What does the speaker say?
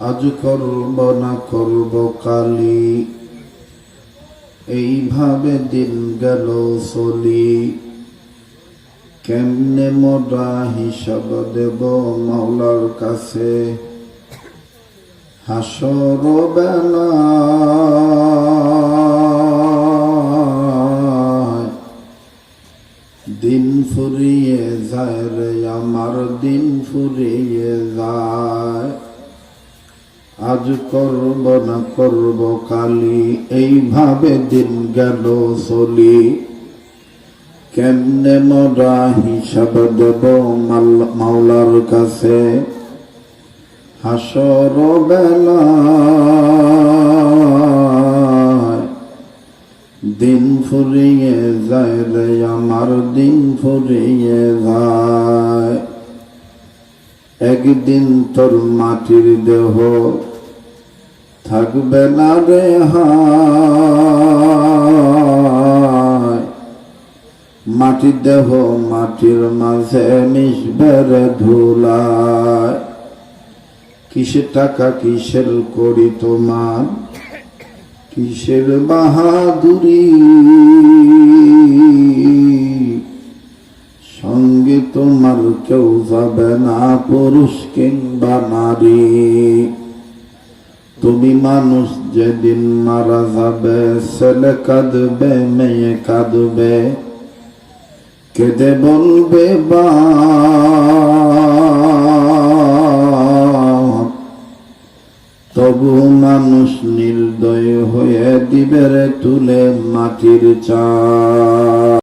আজ করব না করব কালি। এইভাবে দিন গেল চলি। কেমনে মোটা হিসাব দেব মাওলার কাছে? হাসর বেলায় দিন ফুরিয়ে যায় রে, আমার দিন ফুরিয়ে যায়। আজ করব না করব কালি, এইভাবে দিন গেল চলি। কেমনে মরা হিসাব দেব মাওলার কাছে? হাসর বেলা, দিন ফুরিয়ে যায় রে, আমার দিন ফুরিয়ে যায়। একদিন তোর মাটির দেহ থাকবে না রে মাটির দেহ মাটির মাঝে মিশবে রে ধুলায়। কিসের টাকা কিসের করি তোমার? কিসের বাহাদুরি? সঙ্গে তোমার কেউ যাবে না, পুরুষ কিংবা নারী। তুমি মানুষ যেদিন মারা যাবে ছেলে কাঁদবে, মেয়ে কাঁদবে। কেঁদে বলবে, বা তবু মানুষ নির্দয় হয়ে দিবে তুলে মাটির চা